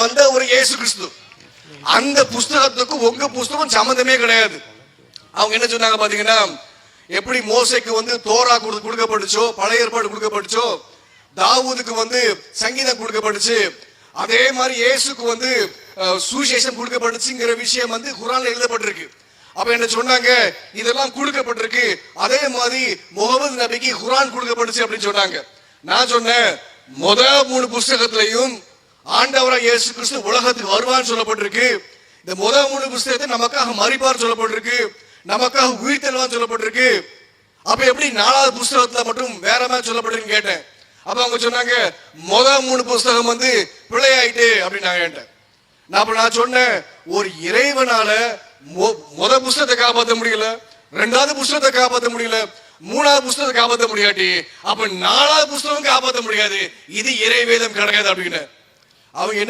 வந்த ஒரு இயேசு கிறிஸ்து. அந்த புஸ்தகத்துக்கும் உங்க புஸ்தகம் சம்மந்தமே கிடையாது. அவங்க என்ன சொன்னாங்க பாத்தீங்கன்னா எப்படி மோசைக்கு வந்து தோரா கொடு- கொடுக்கப்பட்டுச்சோ பழைய ஏற்பாடு கொடுக்கப்பட்டுச்சோ தாவூதுக்கு வந்து சங்கீதம் கொடுக்கப்பட்டுச்சு. அதே மாதிரி இயேசுக்கு வந்து அஹ், சுவிசேஷம் கொடுக்கப்பட்டுச்சுங்கிற விஷயம் வந்து குரான் எழுதப்பட்டிருக்கு. அப்ப என்ன சொன்னாங்க? இதெல்லாம் கொடுக்கப்பட்டிருக்கு. அதே மாதிரி முகமது நபிக்கு குரான் கொடுக்கப்பட்டுச்சு அப்படின்னு சொன்னாங்க. நான் சொன்னேன் முத மூணு புஸ்தகத்திலையும் ஆண்டவராக இயேசு கிறிஸ்து உலகத்துக்கு வருவான்னு சொல்லப்பட்டிருக்கு. இந்த முத மூணு புஸ்தகத்தை நமக்காக மறிப்பார் சொல்லப்பட்டிருக்கு. நமக்காக உயிர் சொல்லப்பட்டிருக்கு. அப்ப எப்படி நாலாவது புஸ்தகத்துல மட்டும் வேற மாதிரி சொல்லப்பட்டிருக்குன்னு கேட்டேன். அப்ப அவங்க சொன்னாங்க முத மூணு புஸ்தகம் வந்து பிழையாயிட்டு அப்படின்னு நான் கேட்டேன். நான் அப்ப நான் சொன்னேன் ஒரு இறைவனால மொ- முத புஸ்தகத்தை காப்பாற்ற முடியல. ரெண்டாவது புஸ்தகத்தை காப்பாற்ற முடியல. மூணாவது புஸ்தகத்தை காப்பாற்ற முடியாட்டி. அப்ப நாலாவது புஸ்தகம் காப்பாற்ற முடியாது. இது இறைவேதம் கிடையாது அப்படின்னு அவங்க என்ன